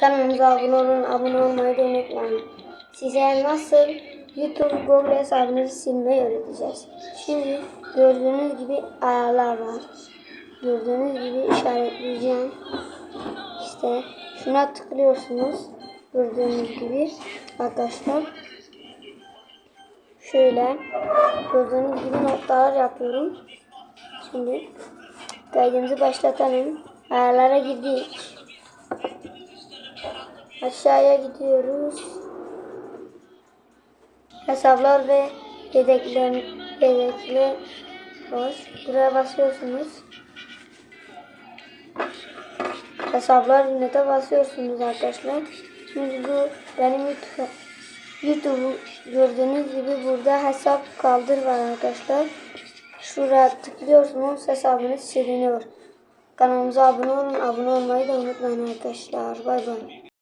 Kanalımıza abone olun, abone olmayı da unutmayın. Size nasıl YouTube, Google hesabınızı silmeyi öğreteceğiz. Şimdi gördüğünüz gibi ayarlar var. Gördüğünüz gibi işaretleyeceğim. İşte şuna tıklıyorsunuz. Gördüğünüz gibi arkadaşlar. Şöyle gördüğünüz gibi noktalar yapıyorum. Şimdi kaydımızı başlatalım. Ayarlara girdik. Aşağıya gidiyoruz. Hesaplar ve yedekler, yedekler var. Buraya basıyorsunuz. Hesaplar yönete basıyorsunuz arkadaşlar. Şimdi bu benim YouTube YouTube gördüğünüz gibi burada hesap kaldır var arkadaşlar. Şuraya tıklıyorsunuz hesabınız siliniyor. Kanalımıza abone olun. Abone olmayı da unutmayın arkadaşlar. Bay bay.